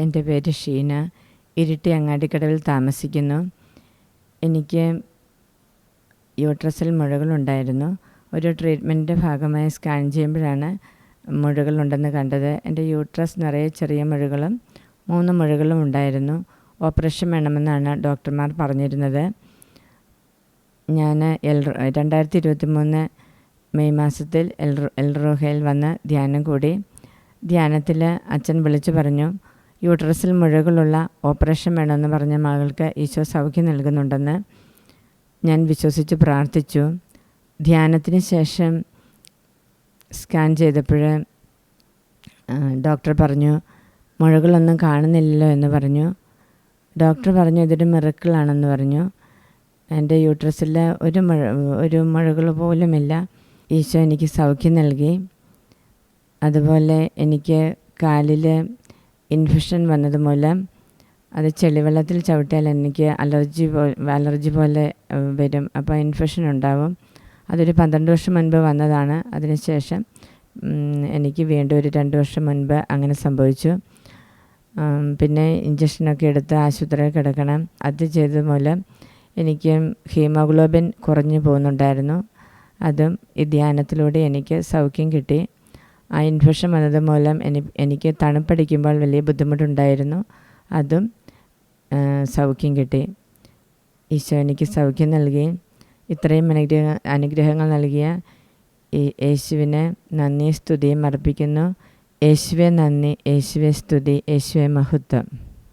എന്റെ പേര് ഷീന. ഇരിട്ടി അങ്ങാടിക്കടവിൽ താമസിക്കുന്നു. എനിക്ക് യൂട്രസിൽ മുഴകളുണ്ടായിരുന്നു. ഒരു ട്രീറ്റ്മെന്റിന്റെ ഭാഗമായി സ്കാൻ ചെയ്യുമ്പോഴാണ് മുഴകളുണ്ടെന്ന് കണ്ടത്. എന്റെ യൂട്രസ് നിറയെ ചെറിയ മുഴകളും മൂന്ന് മുഴകളും ഉണ്ടായിരുന്നു. ഓപ്പറേഷൻ വേണമെന്നാണ് ഡോക്ടർമാർ പറഞ്ഞിരുന്നത്. ഞാൻ എൽ രണ്ടായിരത്തി ഇരുപത്തി മൂന്ന് മെയ് മാസത്തിൽ എൽ എൽ റോഹയിൽ വന്ന് ധ്യാനം കൂടി. ധ്യാനത്തിൽ അച്ഛൻ വിളിച്ചു പറഞ്ഞു യൂട്രസിൽ മുഴകളുള്ള ഓപ്പറേഷൻ വേണമെന്ന് പറഞ്ഞ മകൾക്ക് ഈശോ സൗഖ്യം നൽകുന്നുണ്ടെന്ന് ഞാൻ വിശ്വസിച്ച് പ്രാർത്ഥിച്ചു. ധ്യാനത്തിന് ശേഷം സ്കാൻ ചെയ്തപ്പോൾ ഡോക്ടർ പറഞ്ഞു മുഴകളൊന്നും കാണുന്നില്ലല്ലോ എന്ന് പറഞ്ഞു. ഡോക്ടർ പറഞ്ഞു ഇതൊരു മിറക്കിളാണെന്ന് പറഞ്ഞു. എന്റെ യൂട്രസിൽ ഒരു മുഴ ഒരു മുഴകൾ പോലുമില്ല. ഈശോ എനിക്ക് സൗഖ്യം നൽകി. അതുപോലെ എനിക്ക് കാലിൽ ഇൻഫെക്ഷൻ വന്നത് മൂലം അത് ചെളിവെള്ളത്തിൽ ചവിട്ടിയാൽ എനിക്ക് അലർജി പോ അലർജി പോലെ വരും. അപ്പോൾ ഇൻഫെക്ഷൻ ഉണ്ടാവും. അതൊരു പന്ത്രണ്ട് വർഷം മുൻപ് വന്നതാണ്. അതിനുശേഷം എനിക്ക് വീണ്ടും ഒരു രണ്ട് വർഷം മുൻപ് അങ്ങനെ സംഭവിച്ചു. പിന്നെ ഇഞ്ചക്ഷനൊക്കെ എടുത്ത് ആശുപത്രിയിൽ കിടക്കണം. അത് ചെയ്തത് മൂലം എനിക്ക് ഹീമോഗ്ലോബിൻ കുറഞ്ഞു പോകുന്നുണ്ടായിരുന്നു. അതും ഈ ധ്യാനത്തിലൂടെ എനിക്ക് സൗഖ്യം കിട്ടി. ആ ഇൻഫെക്ഷൻ വന്നത് മൂലം എനി എനിക്ക് തണുപ്പടിക്കുമ്പോൾ വലിയ ബുദ്ധിമുട്ടുണ്ടായിരുന്നു. അതും സൗഖ്യം കിട്ടി. ഈശോ എനിക്ക് സൗഖ്യം നൽകി. ഇത്രയും അനുഗ്രഹ അനുഗ്രഹങ്ങൾ നൽകിയ യേശുവിന് നന്ദി സ്തുതിയും അർപ്പിക്കുന്നു. യേശുവെ നന്ദി യേശുവെ സ്തുതി യേശുവെ മഹത്വം.